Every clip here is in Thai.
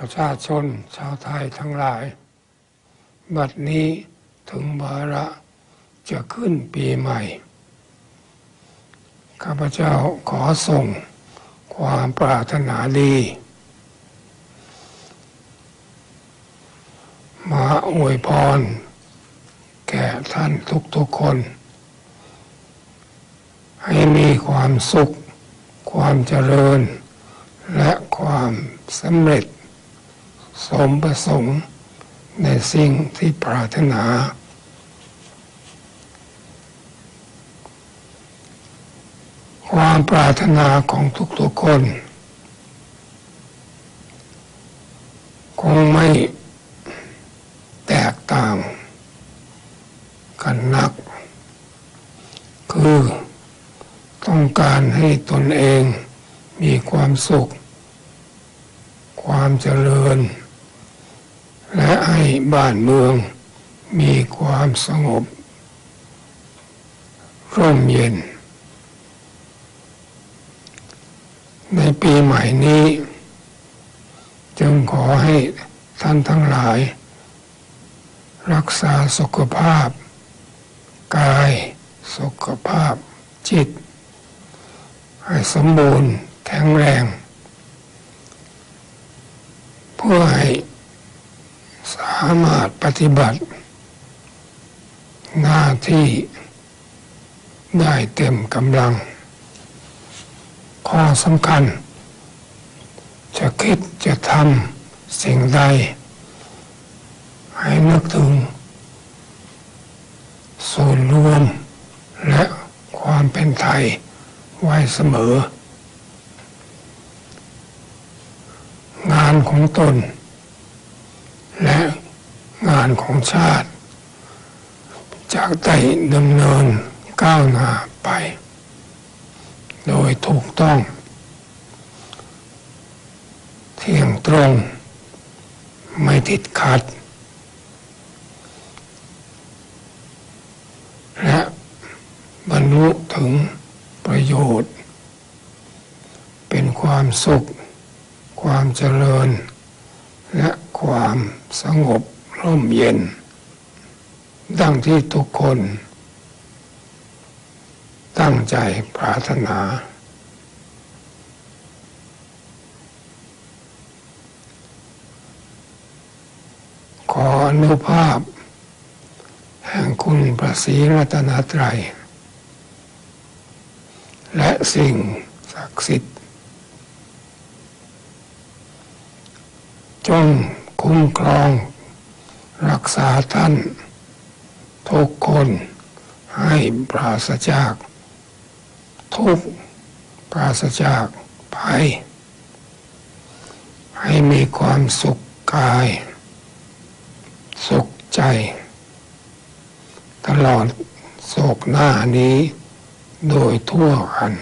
ประชาชนชาวไทยทั้งหลาย บัดนี้ถึงวาระจะขึ้นปีใหม่ ข้าพเจ้าขอส่งความปรารถนาดี มาอวยพร แก่ท่านทุกๆคน ให้มีความสุข ความเจริญ และความสำเร็จ สมประสงค์ในสิ่งที่ปรารถนา ความปรารถนาของทุกๆคน คงไม่แตกต่างกันนัก คือต้องการให้ตนเองมีความสุข ความเจริญ และให้บ้านเมืองมีความสงบ ร่มเย็น ในปีใหม่นี้ จึงขอให้ท่านทั้งหลาย รักษาสุขภาพ กายสุขภาพจิต ให้สมบูรณ์แข็งแรง เพื่อให้ามารถปฏิบัติ หน้าที่ได้เต็มกำลัง ข้อสำคัญ จะคิดจะทำสิ่งใด ให้นึกถึง ส่วนรวมและความเป็นไทยไว้เสมอ งานของตน และ งานของชาติ จากได้ดำเนินก้าวหน้าไป โดยถูกต้อง เที่ยงตรง ไม่ติดขัด และบรรลุถึงประโยชน์ เป็นความสุข ความเจริญ และความสงบ ร่มเย็น ดังที่ทุกคน ตั้งใจปรารถนา ขออนุภาพ แห่งคุณพระศรีรัตนตรัย และสิ่งศักดิ์สิทธิ์จงคุ้มครอง รักษาท่าน ทุกคนให้ปราศจาก ทุกปราศจากภัย ให้มีความสุขกาย สุขใจ ตลอดโศกหน้านี้โดยทั่วกัน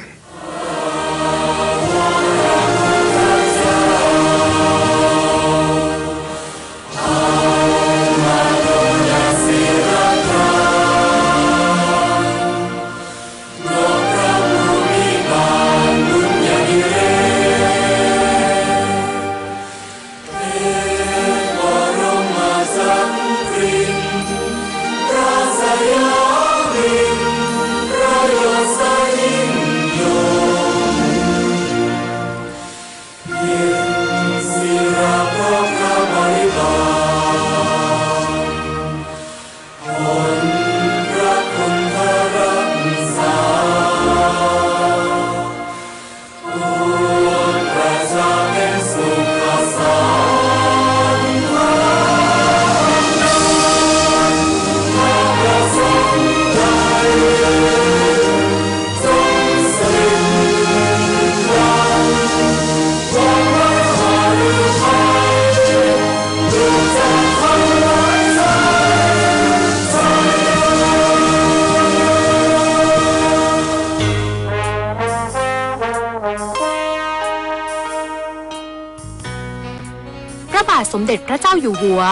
สมเด็จพระเจ้าอยู่หัว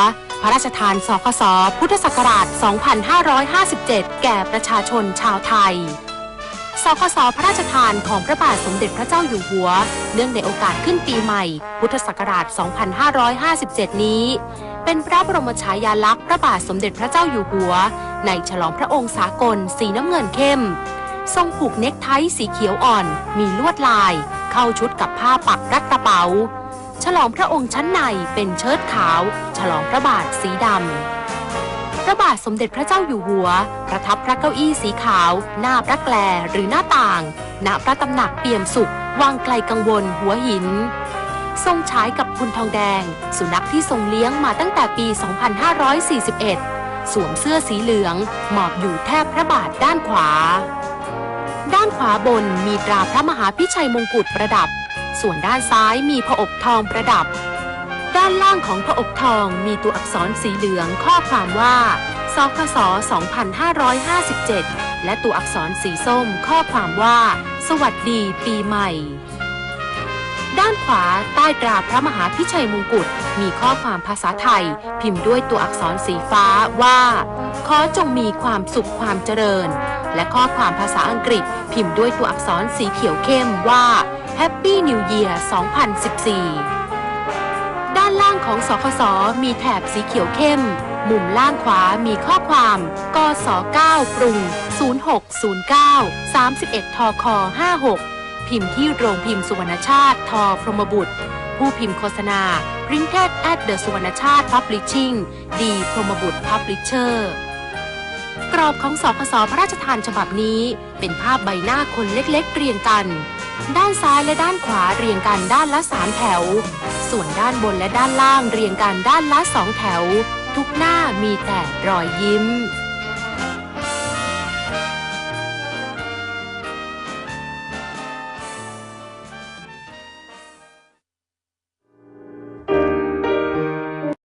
พระราชทานสคส พุทธศักราช 2557 แก่ประชาชนชาวไทย สคส พระราชทานของพระบาทสมเด็จพระเจ้าอยู่หัว เนื่องในโอกาสขึ้นปีใหม่ พุทธศักราช 2557 นี้ เป็นพระบรมฉายาลักษณ์พระบาทสมเด็จพระเจ้าอยู่หัว ในฉลองพระองค์สากลสีน้ำเงินเข้มทรงผูกเน็กไทสีเขียวอ่อน มีลวดลาย เข้าชุดกับผ้าปักรัดกระเป๋า ฉลองพระองค์ชั้นในเป็นเชิ้ตขาว ฉลองพระบาทสีดำ พระบาทสมเด็จพระเจ้าอยู่หัว ประทับพระเก้าอี้สีขาว หน้าพระแกลหรือหน้าต่าง ณ พระตำหนักเปี่ยมสุข วังไกลกังวลหัวหิน ทรงฉายกับคุณทองแดง สุนัขที่ทรงเลี้ยงมาตั้งแต่ปี 2541 สวมเสื้อสีเหลือง หมอบอยู่แทบพระบาทด้านขวาด้านขวาบนมีตราพระมหาพิชัยมงกุฎประดับ ส่วนด้านซ้ายมีผอบทองประดับ ด้านล่างของผอบทองมีตัวอักษรสีเหลืองข้อความว่าสคส2557 และตัวอักษรสีส้มข้อความว่า สวัสดีปีใหม่ ด้านขวาใต้ตราพระมหาพิชัยมงกุฎมีข้อความภาษาไทย พิมพ์ด้วยตัวอักษรสีฟ้าว่า ขอจงมีความสุขความเจริญ และข้อความภาษาอังกฤษพิมพ์ด้วยตัวอักษรสีเขียวเข้มว่า Happy New Year 2014 ด้านล่างของสคสมีแถบสีเขียวเข้ม มุมล่างขวามีข้อความกศ9ปรุง 0609 31ทค56 พิมพ์ที่โรงพิมพ์สุวรรณชาติ ทอพรหมบุตร ผู้พิมพ์โฆษณา Printed at the สุวรรณชาติ Publishing ดีพรหมบุตร Publisher กรอบของสคสพระราชทานฉบับนี้ เป็นภาพใบหน้าคนเล็กๆเรียงกัน ด้านซ้ายและด้านขวาเรียงกันด้านละสามแถว ส่วนด้านบนและด้านล่างเรียงกันด้านละสองแถว ทุกหน้ามีแต่รอยยิ้ม